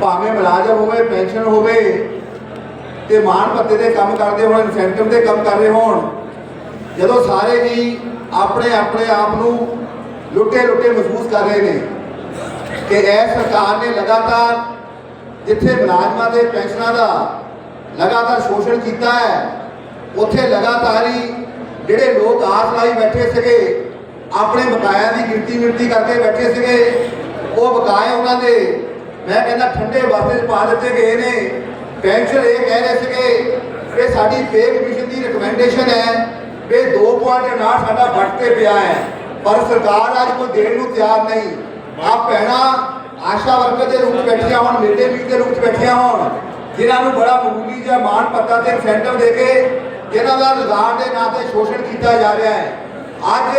ਭਾਵੇਂ ਮੁਲਾਜ਼ਮ ਹੋਵੇ, ਪੈਨਸ਼ਨ ਹੋਵੇ, ਤੇ ਮਾਣ ਭੱਤੇ ਦੇ ਕੰਮ ਕਰਦੇ ਹੋਣ, ਇਨਸੈਂਟਿਵ ਦੇ ਕੰਮ ਕਰ ਰਹੇ ਹੋਣ, ਜਦੋਂ ਸਾਰੇ ਜੀ ਆਪਣੇ ਆਪਣੇ ਆਪ ਨੂੰ ਲੁੱਟੇ ਲੁੱਟੇ ਮਹਿਸੂਸ ਕਰ ਰਹੇ ਨੇ ਕਿ ਇਹ ਸਰਕਾਰ ਨੇ ਲਗਾਤਾਰ ਜਿੱਥੇ ਮੁਲਾਜ਼ਮਾਂ ਦੇ ਪੈਨਸ਼ਨਾਂ ਦਾ ਲਗਾਤਾਰ ਸ਼ੋਸ਼ਣ ਕੀਤਾ ਹੈ, ਉੱਥੇ ਲਗਾਤਾਰ ਹੀ ਜਿਹੜੇ ਲੋਕ ਆਸ ਲਾਈ ਬੈਠੇ ਸੀਗੇ, ਆਪਣੇ ਬਕਾਇਆ ਦੀ ਗਿਣਤੀ ਮਿਣਤੀ ਕਰਕੇ ਬੈਠੇ ਸੀਗੇ, ਉਹ ਬਕਾਏ ਉਹਨਾਂ ਦੇ ਮੈਂ ਕਹਿੰਦਾ ਠੰਡੇ ਵਾਸਤੇ 'ਚ ਪਾ ਦਿੱਤੇ ਗਏ ਨੇ। ਪੈਨਸ਼ਨ ਇਹ ਕਹਿ ਰਹੇ ਸੀਗੇ ਕਿ ਸਾਡੀ ਪੇ ਕਮਿਸ਼ਨ ਦੀ ਰਿਕਮੈਂਡੇਸ਼ਨ ਹੈ ਵੀ 2.9 ਸਾਡਾ ਵੱਟ ਤੇ ਪਿਆ ਹੈ। ਪਰ ਸਰਕਾਰ ਅੱਜ ਕੋਈ ਦੇਣ ਨੂੰ ਤਿਆਰ ਨਹੀਂ। ਆ ਭੈਣਾਂ ਆਸ਼ਾ ਵਰਕਰ ਦੇ ਰੂਪ 'ਚ ਬੈਠੀਆਂ ਹੋਣ ਮਿਡ ਡੇ ਮੀਲ ਦੇ ਰੂਪ 'ਚ ਬੈਠੀਆਂ ਹੋਣ, ਜਿਨ੍ਹਾਂ ਨੂੰ ਬੜਾ ਮਾਮੂਲੀ ਜਿਹਾ ਮਾਣ ਪੱਤਾ ਤੇ ਇਨਸੈਂਟਿਵ ਦੇ ਕੇ ਜਿਨ੍ਹਾਂ ਦਾ ਰੁਜ਼ਗਾਰ ਦੇ ਨਾਂ ਤੇ ਸ਼ੋਸ਼ਣ ਕੀਤਾ ਜਾ ਰਿਹਾ ਹੈ। ਅੱਜ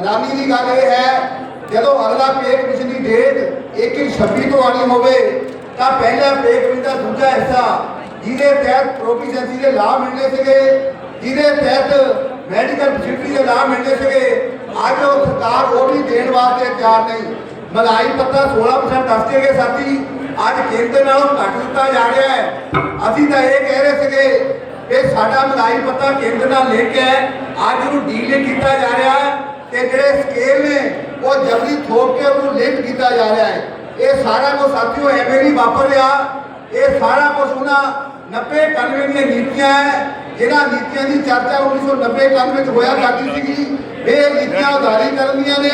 ਹੈਰਾਨੀ ਦੀ ਗੱਲ ਇਹ ਹੈ, ਜਦੋਂ ਅਗਲਾ ਪੇ ਕਮਿਸ਼ਨ ਦੀ ਡੇਟ 2126 ਤੋਂ ਆਣੀ ਹੋਵੇ, ਤਾਂ ਪਹਿਲਾ ਪੇ ਦਾ ਦੂਜਾ ਹਿੱਸਾ, ਜਿਹਦੇ ਤਹਿਤ ਪ੍ਰੋਫੀਸ਼ੈਂਸੀ ਦੇ ਲਾਭ ਮਿਲਦੇ ਸੀਗੇ, ਜਿਹਦੇ ਤਹਿਤ ਮੈਡੀਕਲ ਫੈਸਿਲਿਟੀ ਦੇ ਲਾਭ ਮਿਲਦੇ ਸੀਗੇ, ਅੱਜ ਉਹ ਸਰਕਾਰ ਉਹ ਵੀ ਦੇਣ ਵਾਸਤੇ ਤਿਆਰ ਨਹੀਂ। ਮਲਾਈ ਪੱਤਾ 16% ਦੱਸ ਕੇ ਗਏ ਸਾਥੀ ਅੱਜ ਕੇਂਦਰ ਨਾਲੋਂ ਘੱਟ ਦਿੱਤਾ ਜਾ ਰਿਹਾ ਹੈ। ਅਸੀਂ ਤਾਂ ਇਹ ਕਹਿ ਰਹੇ ਸੀਗੇ ਕਿ ਸਾਡਾ ਮਲਾਈ ਪੱਤਾ ਕੇਂਦਰ ਨਾਲ ਲਿੰਕ ਹੈ ਅੱਜ ਨੂੰ ਡੀਲ ਕੀਤਾ ਜਾ ਰਿਹਾ ਹੈ ਤੇ ਜਿਹੜੇ ਸਕੇਲ ਨੇ ਉਹ ਜਬਰੀ ਥੋਪ ਕੇ ਉਹਨੂੰ ਲਿੰਕ ਕੀਤਾ ਜਾ ਰਿਹਾ ਹੈ। ਇਹ ਸਾਰਾ ਕੁਝ ਸਾਥੀਓ ਐਵੇਂ ਨਹੀਂ ਵਾਪਰ ਇਹ ਸਾਰਾ ਕੁਝ ਉਹਨਾਂ 90 91 ਦੀਆਂ ਨੀਤੀਆਂ ਹੈ, ਜਿਨ੍ਹਾਂ ਨੀਤੀਆਂ ਦੀ ਚਰਚਾ 1990 91 ਵਿੱਚ ਹੋਇਆ ਕਰਦੀ ਸੀਗੀ। ਇਹ ਨੀਤੀਆਂ ਉਦਾਰੀ ਕਰਨੀਆਂ ਨੇ,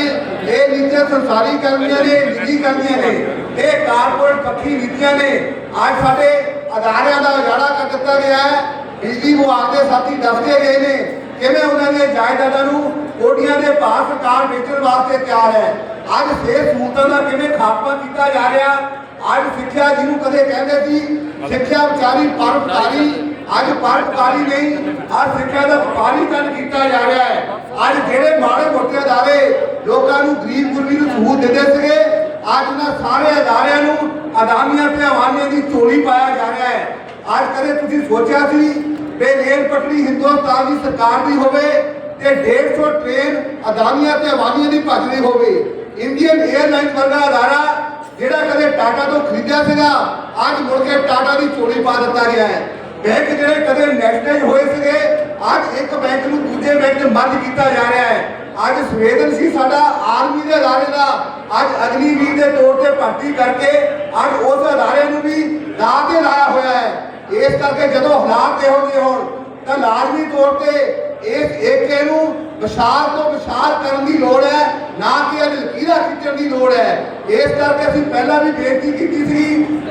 ਇਹ ਨੀਤੀਆਂ ਸੰਸਾਰੀ ਕਰਨੀਆਂ ਨੇ, ਨਿੱਜੀ ਕਰਨੀਆਂ ਨੇ। ਇਹ ਕਾਰਪੋਰੇਟ ਪੱਖੀ ਨੀਤੀਆਂ ਨੇ। ਅੱਜ ਸਾਡੇ ਅਦਾਰਿਆਂ ਦਾ ਉਜਾੜਾ ਕਰ ਦਿੱਤਾ ਗਿਆ ਹੈ। ਬਿਜਲੀ ਵਿਭਾਗ ਦੇ ਸਾਥੀ ਦੱਸਦੇ ਗਏ ਨੇ ਕਿਵੇਂ ਉਹਨਾਂ ਦੀਆਂ ਜਾਇਦਾਦਾਂ ਨੂੰ ਕੋਟੀਆਂ ਦੇ ਭਾਅ ਸਰਕਾਰ ਵੇਚਣ ਵਾਸਤੇ ਤਿਆਰ ਹੈ? ਅੱਜ ਸਿਹਤ ਸਹੂਲਤਾਂ ਦਾ ਕਿਵੇਂ ਖਾਤਮਾ ਕੀਤਾ ਜਾ ਰਿਹਾ? ਅੱਜ ਸਿੱਖਿਆ ਜਿਹਨੂੰ ਕਦੇ ਕਹਿੰਦੇ ਸੀ, ਸਿੱਖਿਆ ਵਿਚਾਰੀ ਪਰਉਪਕਾਰੀ, ਅੱਜ ਪਰਉਪਕਾਰੀ ਨਹੀਂ, ਅੱਜ ਸਿੱਖਿਆ ਦਾ ਵਪਾਰੀਕਰਨ ਕੀਤਾ ਜਾ ਰਿਹਾ ਹੈ। ਅੱਜ ਜਿਹੜੇ ਮਾੜੇ ਮੋਟੇ ਅਦਾਰੇ ਲੋਕਾਂ ਨੂੰ ਗਰੀਬ ਗੁਰਬੀ ਨੂੰ ਸਹੂਲਤ ਦਿੰਦੇ ਸੀਗੇ, ਅੱਜ ਉਹਨਾਂ ਸਾਰੇ ਅਦਾਰਿਆਂ ਨੂੰ ਅਦਾਨੀਆਂ ਤੇ ਹਵਾਨੀਆਂ ਦੀ ਝੋਲੀ ਪਾਇਆ ਜਾ ਰਿਹਾ ਹੈ। ਅੱਜ ਕਦੇ ਤੁਸੀਂ ਸੋਚਿਆ ਸੀ ਵੀ ਰੇਲ ਪਟੜੀ ਹਿੰਦੁਸਤਾਨ ਦੀ ਸਰਕਾਰ ਦੀ ਹੋਵੇ ਤੇ 150 ਟ੍ਰੇਨ ਅਦਾਨੀਆਂ ਤੇ ਹਵਾਨੀਆਂ ਦੀ ਭੱਜਦੀ ਹੋਵੇ। ਇੰਡੀਅਨ 에ਅਰਲਾਈਨਸ ਵਰਗਾ ਅਦਾਰਾ ਜਿਹੜਾ ਕਦੇ ਟਾਟਾ ਤੋਂ ਖਰੀਦਿਆ ਸੀਗਾ, ਅੱਜ ਮੁੜ ਕੇ ਟਾਟਾ ਦੀ ਝੋਲੀ ਪਾ ਦਿੱਤਾ ਗਿਆ ਹੈ। ਬੈਂਕ ਜਿਹੜੇ ਕਦੇ ਨੈਸ਼ਨਲਾਈਜ਼ ਹੋਏ ਸੀਗੇ, ਅੱਜ ਇੱਕ ਬੈਂਕ ਨੂੰ ਦੂਜੇ ਬੈਂਕ 'ਚ ਮਰਜ ਕੀਤਾ ਜਾ ਰਿਹਾ ਹੈ। ਅੱਜ ਸੰਵੇਦਨ ਸੀ ਸਾਡਾ ਆਰਮੀ ਦੇ ਅਦਾਰੇ ਦਾ, ਅੱਜ ਅਗਨੀਵੀਰ ਦੇ ਤੌਰ ਤੇ ਭਰਤੀ ਕਰਕੇ ਅੱਜ ਉਸ ਅਦਾਰੇ ਨੂੰ ਵੀ ਲਾ ਕੇ ਲਾਇਆ ਹੋਇਆ ਹੈ। ਇਸ ਕਰਕੇ ਜਦੋਂ ਹਾਲਾਤ ਇਹੋ ਜਿਹੇ ਹੋਣ, ਤਾਂ ਲਾਜ਼ਮੀ ਤੌਰ ਤੇ ਇਸ ਏਕੇ ਨੂੰ ਵਿਸ਼ਾਲ ਤੋਂ ਵਿਸ਼ਾਲ ਕਰਨ ਦੀ ਲੋੜ ਹੈ, ਨਾ ਕਿ ਇਹ ਲਕੀਰਾਂ ਖਿੱਚਣ ਦੀ ਲੋੜ ਹੈ। ਇਸ ਕਰਕੇ ਅਸੀਂ ਪਹਿਲਾਂ ਵੀ ਬੇਨਤੀ ਕੀਤੀ ਸੀ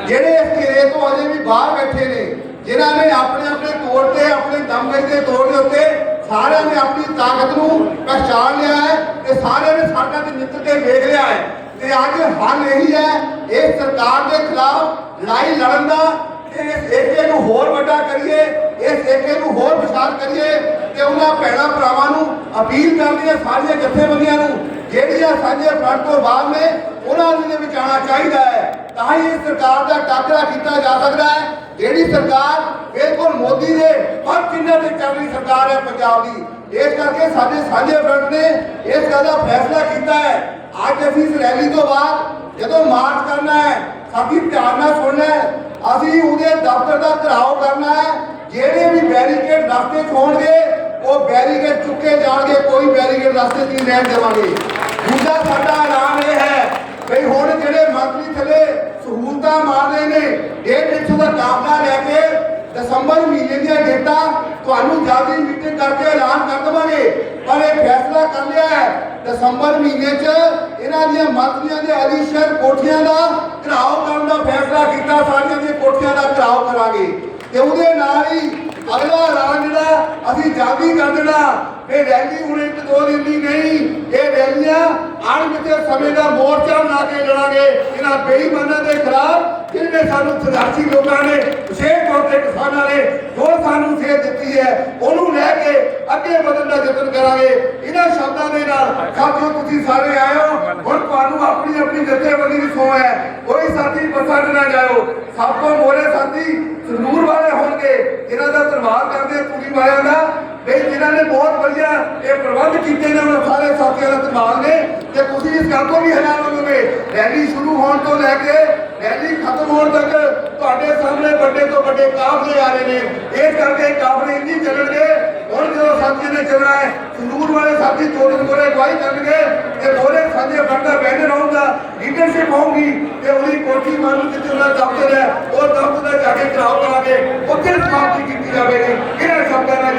ਜਿਹੜੇ ਇਸ ਘੇਰੇ ਤੋਂ ਅਜੇ ਵੀ ਬਾਹਰ ਬੈਠੇ ਨੇ, ਜਿਨ੍ਹਾਂ ਨੇ ਆਪਣੇ ਆਪਣੇ ਤੌਰ ਤੇ, ਆਪਣੇ ਦਮਗਜ ਦੇ ਤੌਰ ਦੇ ਉੱਤੇ ਸਾਰਿਆਂ ਨੇ ਆਪਣੀ ਤਾਕਤ ਨੂੰ ਪਛਾਣ ਲਿਆ ਹੈ ਤੇ ਸਾਰਿਆਂ ਨੇ ਸਾਡਾ ਤੇ ਨਿੱਤ ਕੇ ਵੇਖ ਲਿਆ ਹੈ। ਤੇ ਅੱਜ ਹੱਲ ਇਹੀ ਹੈ ਇਹ ਸਰਕਾਰ ਦੇ ਖਿਲਾਫ ਲੜਾਈ ਲੜਨ ਦਾ ਇਸ ਏਕੇ ਨੂੰ ਹੋਰ ਵੱਡਾ ਕਰੀਏ, ਇਸ ਏਕੇ ਨੂੰ ਹੋਰ ਵਿਸ਼ਾਲ ਕਰੀਏ ਤੇ ਉਹਨਾਂ ਭੈਣਾਂ ਭਰਾਵਾਂ ਨੂੰ ਅਪੀਲ ਕਰਦੀ ਹੈ ਸਾਰੀਆਂ ਜਥੇਬੰਦੀਆਂ ਨੂੰ, ਜਿਹੜੀਆਂ ਸਾਂਝੇ ਫਰੰਟ ਤੋਂ ਬਾਹਰ ਨੇ, ਉਹਨਾਂ ਨੂੰ ਇਹਦੇ ਵਿੱਚ ਚਾਹੀਦਾ ਹੈ। ਤਾਂ ਹੀ ਇਸ ਸਰਕਾਰ ਦਾ ਟਾਕਰਾ ਕੀਤਾ ਜਾ ਸਕਦਾ ਹੈ। ਜਿਹੜੀ ਸਰਕਾਰ ਬਿਲਕੁਲ ਮੋਦੀ ਦੇ ਹਰ ਚਿੰਨ੍ਹਾਂ ਤੇ ਚੱਲ ਰਹੀ ਸਰਕਾਰ ਹੈ ਪੰਜਾਬ ਦੀ, ਇਸ ਕਰਕੇ ਸਾਡੇ ਸਾਂਝੇ ਫਰੰਟ ਨੇ ਇਸ ਗੱਲ ਦਾ ਫੈਸਲਾ ਕੀਤਾ ਹੈ। ਅੱਜ ਅਸੀਂ ਇਸ ਰੈਲੀ ਤੋਂ ਬਾਅਦ ਜਦੋਂ ਮਾਰਚ ਕਰਨਾ ਹੈ, ਸਾਡੀ ਧਿਆਨ ਨਾਲ ਸੁਣਨਾ ਹੈ, ਅਸੀਂ ਉਹਦੇ ਦਫ਼ਤਰ ਦਾ ਘਰਾਓ ਕਰਨਾ ਹੈ। ਜਿਹੜੇ ਵੀ ਬੈਰੀਕੇਡ ਰਸਤੇ 'ਚ ਹੋਣਗੇ, ਉਹ ਬੈਰੀਕੇਡ ਚੁੱਕੇ ਜਾਣਗੇ, ਕੋਈ ਬੈਰੀਕੇਡ ਰਸਤੇ 'ਚ ਨਹੀਂ ਰਹਿਣ ਦੇਵਾਂਗੇ। ਦੂਜਾ ਸਾਡਾ ਐਲਾਨ ਇਹ ਹੈ ਵੀ ਹੁਣ ਜਿਹੜੇ ਮੰਤਰੀ ਥੱਲੇ ਸਹੂਲਤਾਂ ਮਾਰ ਰਹੇ ਨੇ, ਡੇਢ ਇੱਕ ਦਾ ਕਾਬਲਾ ਲੈ ਕੇ ਦਸੰਬਰ ਮਹੀਨੇ ਦੀਆਂ ਡੇਟਾਂ ਤੁਹਾਨੂੰ ਜਲਦੀ ਮੀਟਿੰਗ ਕਰਕੇ ਐਲਾਨ ਕਰ ਦੇਵਾਂਗੇ। ਪਰ ਇਹ ਫੈਸਲਾ ਕਰ ਲਿਆ ਹੈ ਦਸੰਬਰ ਮਹੀਨੇ 'ਚ ਇਹਨਾਂ ਦੀਆਂ ਮੰਤਰੀਆਂ ਦੇ ਅਲੀਸ਼ਰ ਕੋਠੀਆਂ ਦਾ ਘਰਾਓ ਕਰਨ ਦਾ ਫੈਸਲਾ ਕੀਤਾ, ਸਾਰੀਆਂ ਦੀਆਂ ਕੋਠੀਆਂ ਦਾ ਘਰਾਓ ਕਰਾਂਗੇ ਤੇ ਉਹਦੇ ਨਾਲ ਹੀ ਅਗਲਾ ਐਲਾਨ ਜਿਹੜਾ ਅਸੀਂ ਇਹ ਰੈਲੀ ਹੁਣ ਇੱਕ ਦੋ ਦਿਨ ਦੀ ਨਹੀਂ। ਇਹ ਰੈਲੀਆਂ ਅਣਮਿੱਥੇ ਸਮੇਂ ਦਾ ਮੋਰਚਾ ਬਣਾ ਕੇ ਲੜਾਂਗੇ। ਇਹਨਾਂ ਬੇਈਮਾਨਾਂ ਦੇ ਖਿਲਾਫ ਜਿਹਨੇ ਸਾਨੂੰ ਸਿਆਸੀ ਲੋਕਾਂ ਨੇ, ਵਿਸ਼ੇਸ਼ ਤੌਰ ਤੇ ਕਿਸਾਨਾਂ ਨੇ, ਜੋ ਸਾਨੂੰ ਸੇਧ ਦਿੱਤੀ ਹੈ, ਉਹਨੂੰ ਲੈ ਕੇ ਅੱਗੇ ਵਧਣ ਦਾ ਯਤਨ ਕਰਾਂਗੇ। ਇਹਨਾਂ ਸ਼ਬਦਾਂ ਦੇ ਨਾਲ ਸਾਥੀਓ, ਤੁਸੀਂ ਸਾਰੇ ਆਇਓ ਹੁਣ ਤੁਹਾਨੂੰ ਆਪਣੀ ਆਪਣੀ ਜਥੇਬੰਦੀ ਦੀ ਸੋਹ ਹੈ। ਕੋਈ ਸਾਥੀ ਪਸੰਦ ਨਾ ਜਾਇਓ। ਸਭ ਤੋਂ ਮੋਰੇ ਸਾਥੀ ਸੰਦੂਰ ਵਾਲੇ ਹੋਣਗੇ। ਇਹਨਾਂ ਦਾ ਧੰਨਵਾਦ ਕਰਦੇ ਪੂਰੀ ਵਾਲਿਆਂ ਦਾ। ਇਹ ਜਿਨ੍ਹਾਂ ਨੇ ਬਹੁਤ ਵਧੀਆ ਇਹ ਪ੍ਰਬੰਧ ਕੀਤੇ ਨੇ, ਉਹਨਾਂ ਸਾਰੇ ਸਾਥੀਆਂ ਦਾ ਧੰਨਵਾਦ ਨੇ। ਤੇ ਤੁਸੀਂ ਇਸ ਗੱਲ ਤੋਂ ਵੀ ਹੈਰਾਨ ਹੋਵੋਗੇ ਰੈਲੀ ਸ਼ੁਰੂ ਹੋਣ ਤੋਂ ਲੈ ਕੇ ਰੈਲੀ ਖਤਮ ਹੋਣ ਤੱਕ ਤੁਹਾਡੇ ਸਾਹਮਣੇ ਵੱਡੇ ਤੋਂ ਵੱਡੇ ਕਾਫਲੇ ਆ ਰਹੇ ਨੇ। ਇਸ ਕਰਕੇ ਕਾਫਲੇ ਇੰਨੀ ਚੱਲਣਗੇ। ਹੁਣ ਜਦੋਂ ਸਾਥੀਆਂ ਨੇ ਚੱਲਣਾ ਹੈ ਸੰਦੂਰ ਵਾਲੇ ਸਾਥੀ ਚੋਰਨ ਕੋਲੇ ਅਗਵਾਈ ਕਰਨਗੇ ਤੇ ਮੋਰੇ ਸਾਥੀਆਂ ਬੰਦਾ ਬੈਨਰ ਆਉਂਦਾ ਲੀਡਰਸ਼ਿਪ ਹੋਊਗੀ ਤੇ ਉਹਦੀ ਕੋਠੀ ਮਾਨੂੰ ਜਿੱਥੇ ਉਹਦਾ ਦਫ਼ਤਰ ਹੈ, ਉਹ ਦਫ਼ਤਰ ਜਾ ਕੇ ਕਰਾਓ ਕਰਾਂਗੇ। ਉੱਥੇ ਸਮਾਪਤੀ ਕੀਤੀ ਜਾਵੇਗੀ। ਇਹਨਾਂ ਸ਼ਬਦਾਂ ਨਾਲ